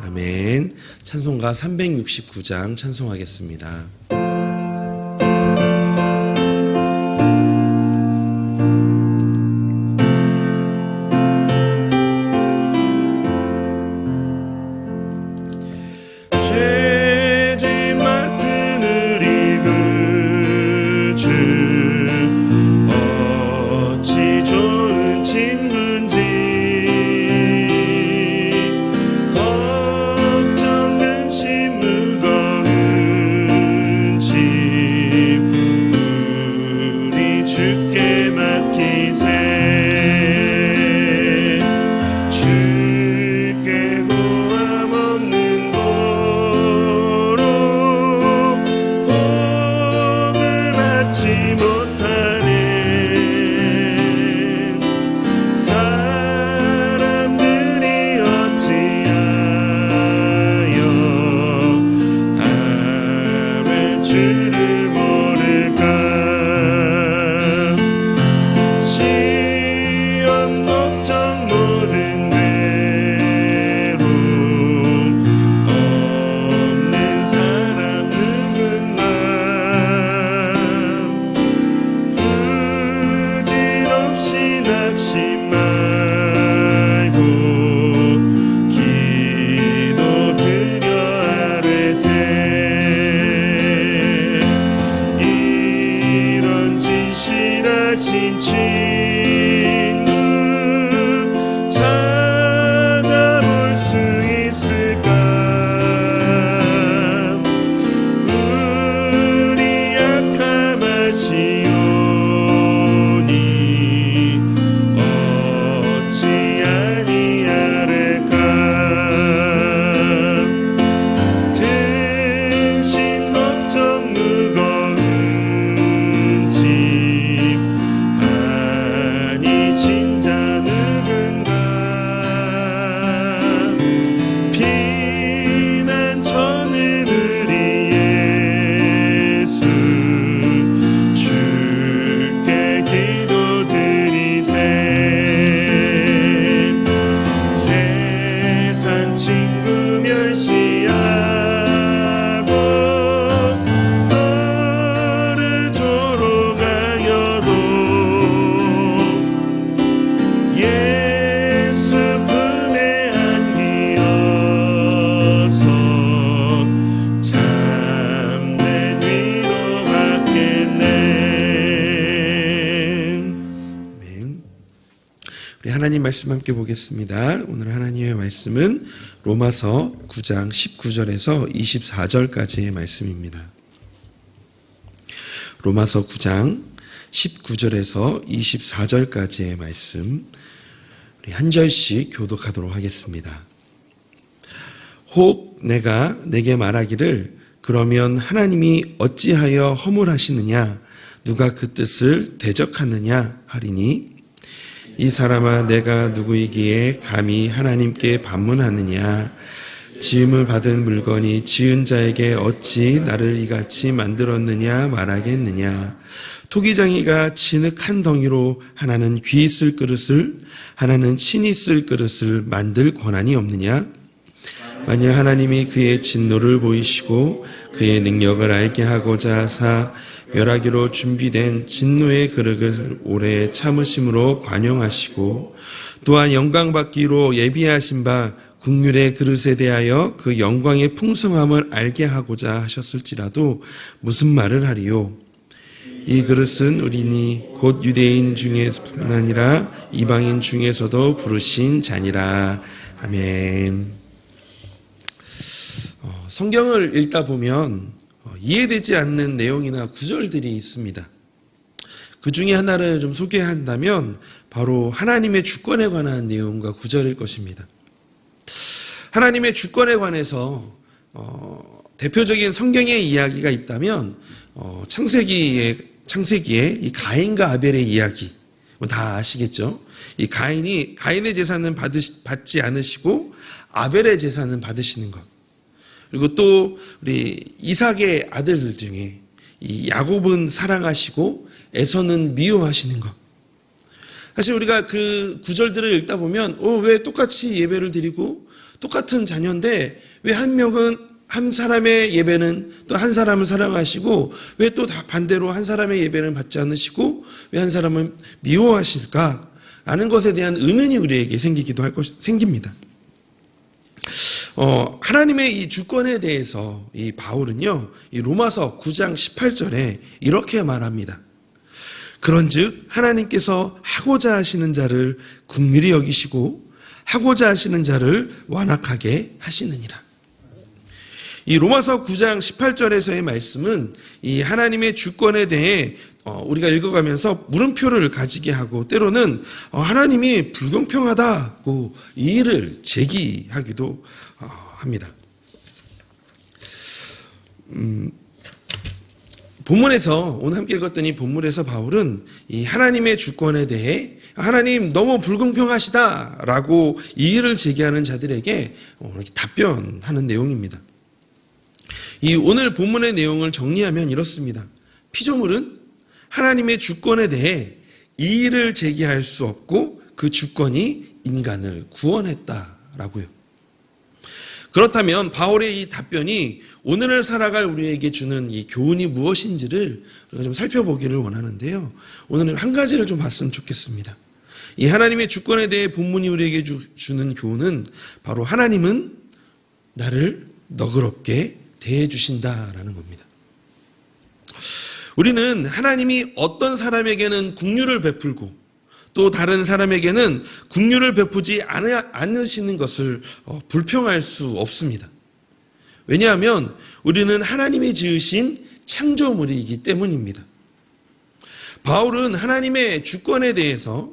아멘. 찬송가 369장 찬송하겠습니다. 함께 보겠습니다. 오늘 하나님의 말씀은 로마서 9장 19절에서 24절까지의 말씀입니다. 로마서 9장 19절에서 24절까지의 말씀 우리 한 절씩 교독하도록 하겠습니다. 혹 내가 내게 말하기를 그러면 하나님이 어찌하여 허물하시느냐 누가 그 뜻을 대적하느냐 하리니 이 사람아 내가 누구이기에 감히 하나님께 반문하느냐? 지음을 받은 물건이 지은 자에게 어찌 나를 이같이 만들었느냐 말하겠느냐? 토기장이가 진흙 한 덩이로 하나는 귀쓸 그릇을 하나는 친히 쓸 그릇을 만들 권한이 없느냐? 만일 하나님이 그의 진노를 보이시고 그의 능력을 알게 하고자 하사 멸하기로 준비된 진노의 그릇을 오래 참으심으로 관용하시고 또한 영광 받기로 예비하신 바 국률의 그릇에 대하여 그 영광의 풍성함을 알게 하고자 하셨을지라도 무슨 말을 하리요? 이 그릇은 우리니 곧 유대인 중에뿐 아니라 이방인 중에서도 부르신 잔이라. 아멘. 어, 성경을 읽다 보면 어, 이해되지 않는 내용이나 구절들이 있습니다. 그 중에 하나를 좀 소개한다면 바로 하나님의 주권에 관한 내용과 구절일 것입니다. 하나님의 주권에 관해서 어, 대표적인 성경의 이야기가 있다면 어, 창세기의 창세기의 이 가인과 아벨의 이야기 뭐 다 아시겠죠? 이 가인이 가인의 재산은 받으시, 받지 않으시고 아벨의 재산은 받으시는 것. 그리고 또 우리 이삭의 아들들 중에 이 야곱은 사랑하시고 에서는 미워하시는 것. 사실 우리가 그 구절들을 읽다 보면 어, 왜 똑같이 예배를 드리고 똑같은 자녀인데 왜 한 명은 한 사람의 예배는 또 한 사람을 사랑하시고 왜 또 반대로 한 사람의 예배는 받지 않으시고 왜 한 사람은 미워하실까? 라는 것에 대한 의문이 우리에게 생기기도 할 것, 생깁니다. 어, 하나님의 이 주권에 대해서 이 바울은요, 이 로마서 9장 18절에 이렇게 말합니다. 그런즉 하나님께서 하고자 하시는 자를 국률이 여기시고 하고자 하시는 자를 완악하게 하시느니라. 이 로마서 9장 18절에서의 말씀은 이 하나님의 주권에 대해 어, 우리가 읽어가면서 물음표를 가지게 하고 때로는 어, 하나님이 불공평하다고 이의를 제기하기도 어, 합니다. 음, 본문에서 오늘 함께 읽었더니 본문에서 바울은 이 하나님의 주권에 대해 하나님 너무 불공평하시다라고 이의를 제기하는 자들에게 답변하는 내용입니다. 이 오늘 본문의 내용을 정리하면 이렇습니다. 피조물은 하나님의 주권에 대해 이의를 제기할 수 없고 그 주권이 인간을 구원했다라고요. 그렇다면 바울의 이 답변이 오늘을 살아갈 우리에게 주는 이 교훈이 무엇인지를 우리가 좀 살펴보기를 원하는데요. 오늘은 한 가지를 좀 봤으면 좋겠습니다. 이 하나님의 주권에 대해 본문이 우리에게 주, 주는 교훈은 바로 하나님은 나를 너그럽게 대해 주신다라는 겁니다. 우리는 하나님이 어떤 사람에게는 국류를 베풀고 또 다른 사람에게는 국류를 베푸지 않으시는 것을 어, 불평할 수 없습니다. 왜냐하면 우리는 하나님이 지으신 창조물이기 때문입니다. 바울은 하나님의 주권에 대해서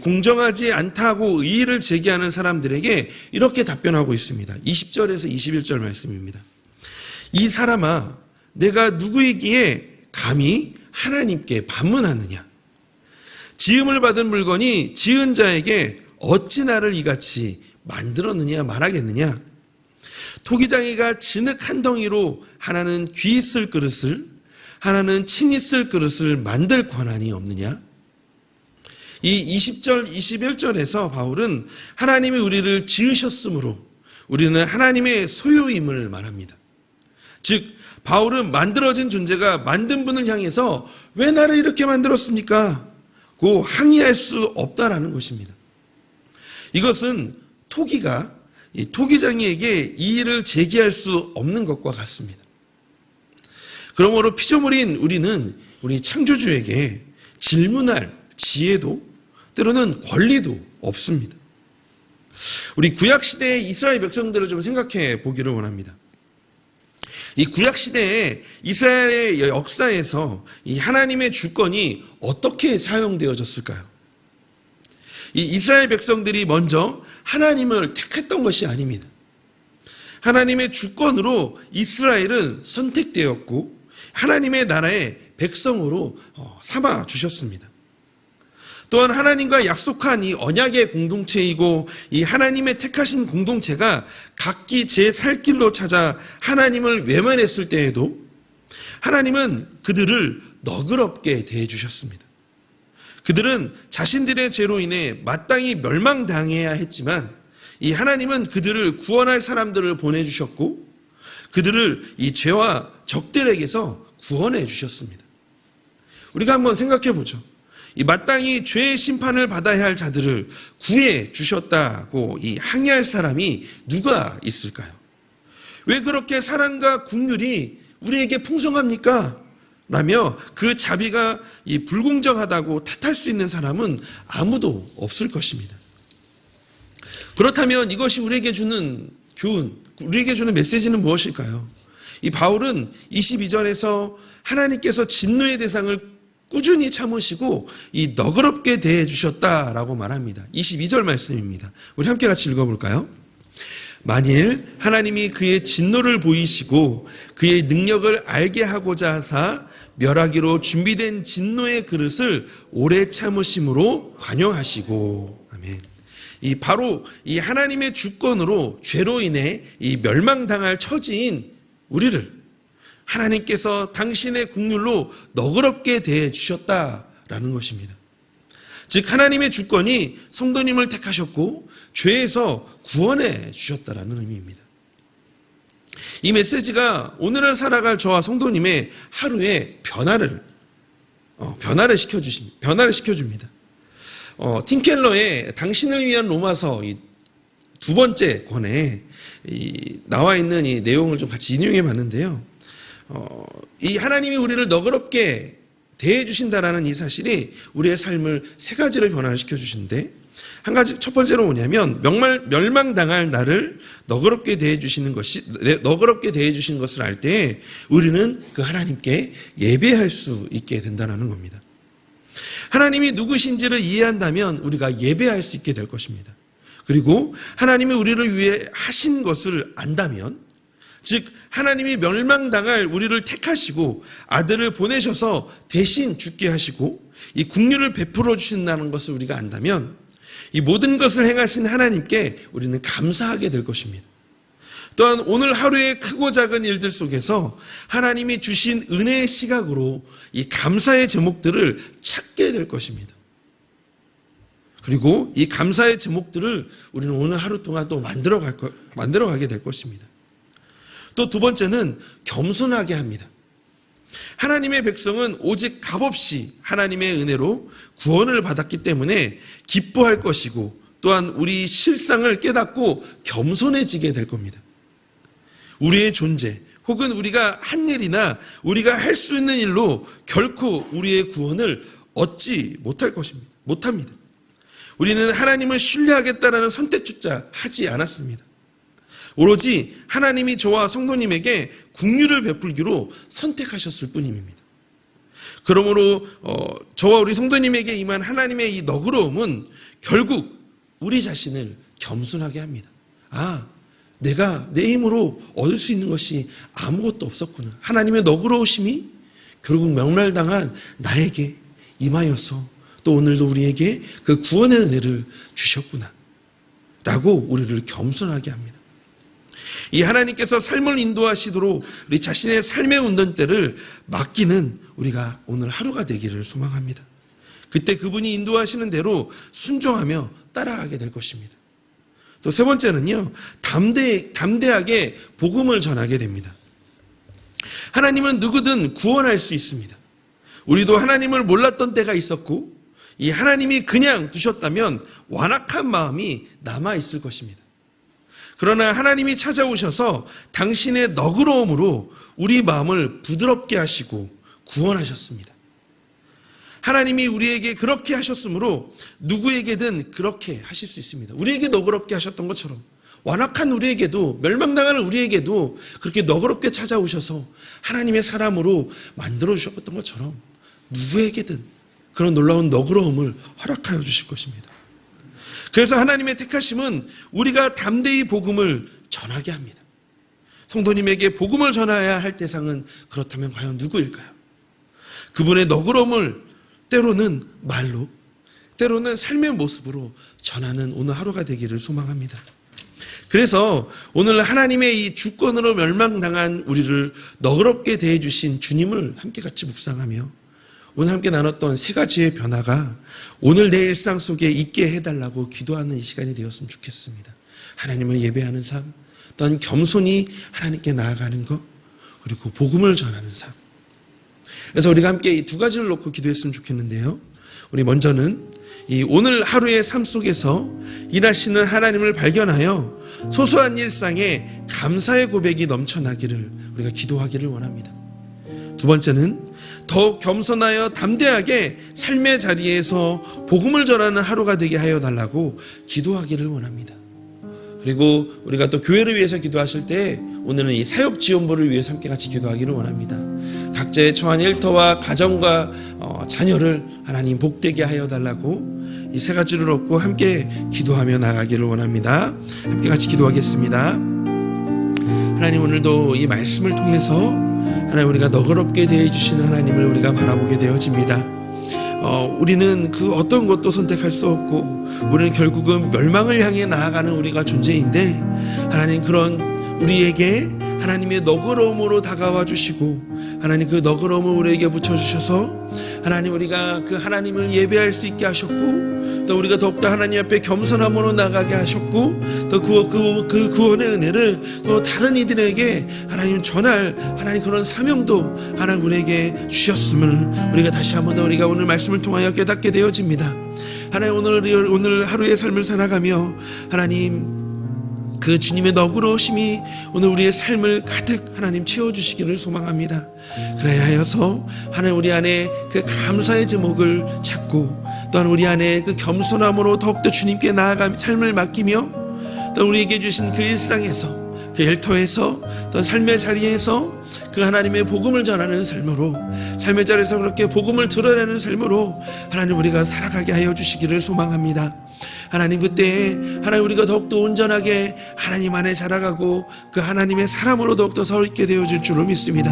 공정하지 않다고 의의를 제기하는 사람들에게 이렇게 답변하고 있습니다. 20절에서 21절 말씀입니다. 이 사람아, 내가 누구이기에 감히 하나님께 반문하느냐? 지음을 받은 물건이 지은 자에게 어찌 나를 이같이 만들었느냐 말하겠느냐? 토기장이가 진흙 한 덩이로 하나는 귀 있을 그릇을 하나는 친 있을 그릇을 만들 권한이 없느냐? 이 20절, 21절에서 바울은 하나님이 우리를 지으셨으므로 우리는 하나님의 소유임을 말합니다. 즉, 바울은 만들어진 존재가 만든 분을 향해서 왜 나를 이렇게 만들었습니까? 고 항의할 수 없다라는 것입니다. 이것은 토기가 토기장이에게 이 일을 제기할 수 없는 것과 같습니다. 그러므로 피조물인 우리는 우리 창조주에게 질문할 지혜도 때로는 권리도 없습니다. 우리 구약 시대의 이스라엘 백성들을 좀 생각해 보기를 원합니다. 이 구약 시대의 이스라엘의 역사에서 이 하나님의 주권이 어떻게 사용되어졌을까요? 이 이스라엘 백성들이 먼저 하나님을 택했던 것이 아닙니다. 하나님의 주권으로 이스라엘은 선택되었고 하나님의 나라의 백성으로 어, 삼아 주셨습니다. 또한 하나님과 약속한 이 언약의 공동체이고 이 하나님의 택하신 공동체가 각기 제 살 길로 찾아 하나님을 외면했을 때에도 하나님은 그들을 너그럽게 대해 주셨습니다. 그들은 자신들의 죄로 인해 마땅히 멸망당해야 했지만 이 하나님은 그들을 구원할 사람들을 보내주셨고 그들을 이 죄와 적들에게서 구원해 주셨습니다. 우리가 한번 생각해 보죠. 이 마땅히 죄의 심판을 받아야 할 자들을 구해 주셨다고 이 항의할 사람이 누가 있을까요? 왜 그렇게 사랑과 국률이 우리에게 풍성합니까? 라며 그 자비가 이 불공정하다고 탓할 수 있는 사람은 아무도 없을 것입니다. 그렇다면 이것이 우리에게 주는 교훈, 우리에게 주는 메시지는 무엇일까요? 이 바울은 22절에서 하나님께서 진노의 대상을 꾸준히 참으시고 이 너그럽게 대해 주셨다라고 말합니다. 22절 말씀입니다. 우리 함께 같이 읽어볼까요? 만일 하나님이 그의 진노를 보이시고 그의 능력을 알게 하고자 하사 멸하기로 준비된 진노의 그릇을 오래 참으심으로 관용하시고 아멘. 이 바로 이 하나님의 주권으로 죄로 인해 이 멸망당할 처지인 우리를 하나님께서 당신의 국률로 너그럽게 대해 주셨다라는 것입니다. 즉 하나님의 주권이 성도님을 택하셨고 죄에서 구원해 주셨다라는 의미입니다. 이 메시지가 오늘을 살아갈 저와 성도님의 하루의 변화를 어, 변화를 시켜 주십니다. 변화를 시켜 줍니다. 어, 팀켈러의 당신을 위한 로마서 두 번째 권에 이, 나와 있는 이 내용을 좀 같이 인용해 봤는데요. 어, 이 하나님이 우리를 너그럽게 대해 주신다라는 이 사실이 우리의 삶을 세 가지를 변화시켜 주신데 한 가지 첫 번째로 뭐냐면 명말 멸망당할 나를 너그럽게 대해 주시는 것이 너그럽게 대해 주시는 것을 알 때 우리는 그 하나님께 예배할 수 있게 된다는 겁니다. 하나님이 누구신지를 이해한다면 우리가 예배할 수 있게 될 것입니다. 그리고 하나님이 우리를 위해 하신 것을 안다면 즉 하나님이 멸망당할 우리를 택하시고 아들을 보내셔서 대신 죽게 하시고 이 국류를 베풀어 주신다는 것을 우리가 안다면 이 모든 것을 행하신 하나님께 우리는 감사하게 될 것입니다. 또한 오늘 하루의 크고 작은 일들 속에서 하나님이 주신 은혜의 시각으로 이 감사의 제목들을 찾게 될 것입니다. 그리고 이 감사의 제목들을 우리는 오늘 하루 동안 또 만들어 갈 것, 만들어 가게 될 것입니다. 또 두 번째는 겸손하게 합니다. 하나님의 백성은 오직 값없이 하나님의 은혜로 구원을 받았기 때문에 기뻐할 것이고 또한 우리 실상을 깨닫고 겸손해지게 될 겁니다. 우리의 존재 혹은 우리가 한 일이나 우리가 할 수 있는 일로 결코 우리의 구원을 얻지 못할 것입니다. 못합니다. 우리는 하나님을 신뢰하겠다라는 선택조차 하지 않았습니다. 오로지 하나님이 저와 성도님에게 국류를 베풀기로 선택하셨을 뿐입니다. 그러므로 어, 저와 우리 성도님에게 임한 하나님의 이 너그러움은 결국 우리 자신을 겸손하게 합니다. 아, 내가 내 힘으로 얻을 수 있는 것이 아무것도 없었구나. 하나님의 너그러우심이 결국 명멸당한 나에게 임하여서 또 오늘도 우리에게 그 구원의 은혜를 주셨구나. 라고 우리를 겸손하게 합니다. 이 하나님께서 삶을 인도하시도록 우리 자신의 삶의 운전대를 맡기는 우리가 오늘 하루가 되기를 소망합니다. 그때 그분이 인도하시는 대로 순종하며 따라가게 될 것입니다. 또 세 번째는요, 담대, 담대하게 복음을 전하게 됩니다. 하나님은 누구든 구원할 수 있습니다. 우리도 하나님을 몰랐던 때가 있었고, 이 하나님이 그냥 두셨다면 완악한 마음이 남아 있을 것입니다. 그러나 하나님이 찾아오셔서 당신의 너그러움으로 우리 마음을 부드럽게 하시고 구원하셨습니다. 하나님이 우리에게 그렇게 하셨으므로 누구에게든 그렇게 하실 수 있습니다. 우리에게 너그럽게 하셨던 것처럼 완악한 우리에게도 멸망당하는 우리에게도 그렇게 너그럽게 찾아오셔서 하나님의 사람으로 만들어 주셨던 것처럼 누구에게든 그런 놀라운 너그러움을 허락하여 주실 것입니다. 그래서 하나님의 택하심은 우리가 담대히 복음을 전하게 합니다. 성도님에게 복음을 전해야 할 대상은 그렇다면 과연 누구일까요? 그분의 너그러움을 때로는 말로, 때로는 삶의 모습으로 전하는 오늘 하루가 되기를 소망합니다. 그래서 오늘 하나님의 이 주권으로 멸망당한 우리를 너그럽게 대해주신 주님을 함께 같이 묵상하며 오늘 함께 나눴던 세 가지의 변화가 오늘 내 일상 속에 있게 해달라고 기도하는 이 시간이 되었으면 좋겠습니다. 하나님을 예배하는 삶, 또한 겸손히 하나님께 나아가는 것, 그리고 복음을 전하는 삶. 그래서 우리가 함께 이 두 가지를 놓고 기도했으면 좋겠는데요. 우리 먼저는 이 오늘 하루의 삶 속에서 일하시는 하나님을 발견하여 소소한 일상에 감사의 고백이 넘쳐나기를 우리가 기도하기를 원합니다. 두 번째는 더욱 겸손하여 담대하게 삶의 자리에서 복음을 전하는 하루가 되게 하여 달라고 기도하기를 원합니다. 그리고 우리가 또 교회를 위해서 기도하실 때 오늘은 이 사역 지원부를 위해서 함께 같이 기도하기를 원합니다. 각자의 처한 일터와 가정과 어, 자녀를 하나님 복되게 하여 달라고 이 세 가지를 얻고 함께 기도하며 나가기를 원합니다. 함께 같이 기도하겠습니다. 하나님 오늘도 이 말씀을 통해서 하나님 우리가 너그럽게 대해 주시는 하나님을 우리가 바라보게 되어집니다. 어, 우리는 그 어떤 것도 선택할 수 없고 우리는 결국은 멸망을 향해 나아가는 우리가 존재인데 하나님 그런 우리에게 하나님의 너그러움으로 다가와 주시고 하나님 그 너그러움을 우리에게 붙여 주셔서 하나님 우리가 그 하나님을 예배할 수 있게 하셨고 또 우리가 더욱더 하나님 앞에 겸손함으로 나가게 하셨고 또 그, 그, 그 구원의 은혜를 또 다른 이들에게 하나님 전할 하나님 그런 사명도 하나님 우리에게 주셨음을 우리가 다시 한번 더 우리가 오늘 말씀을 통하여 깨닫게 되어집니다. 하나님 오늘 오늘 하루의 삶을 살아가며 하나님 그 주님의 너그러우심이 오늘 우리의 삶을 가득 하나님 채워주시기를 소망합니다. 그래야 하여서 하나님 우리 안에 그 감사의 제목을 찾고 또한 우리 안에 그 겸손함으로 더욱더 주님께 나아가 삶을 맡기며 또 우리에게 주신 그 일상에서 그 일터에서 또 삶의 자리에서 그 하나님의 복음을 전하는 삶으로 삶의 자리에서 그렇게 복음을 드러내는 삶으로 하나님 우리가 살아가게 하여 주시기를 소망합니다. 하나님 그때 하나님 우리가 더욱더 온전하게 하나님 안에 자라가고 그 하나님의 사람으로 더욱더 서 있게 되어질 줄로 믿습니다.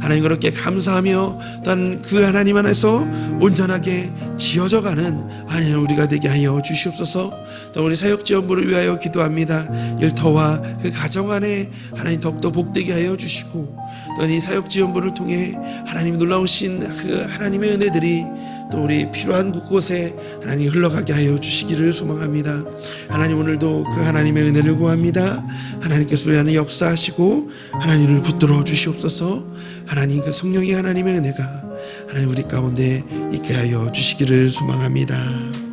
하나님 그렇게 감사하며 또한 그 하나님 안에서 온전하게 지어져가는 하나님 우리가 되게 하여 주시옵소서. 또 우리 사역 지원부를 위하여 기도합니다. 일터와 그 가정 안에 하나님 더욱더 복되게 하여 주시고 또이 사역 지원부를 통해 하나님 놀라우신 그 하나님의 은혜들이 또 우리 필요한 곳곳에 하나님 흘러가게 하여 주시기를 소망합니다. 하나님 오늘도 그 하나님의 은혜를 구합니다. 하나님께서 우리 안에 역사하시고 하나님을 붙들어 주시옵소서. 하나님 그 성령의 하나님의 은혜가 하나님 우리 가운데 있게 하여 주시기를 소망합니다.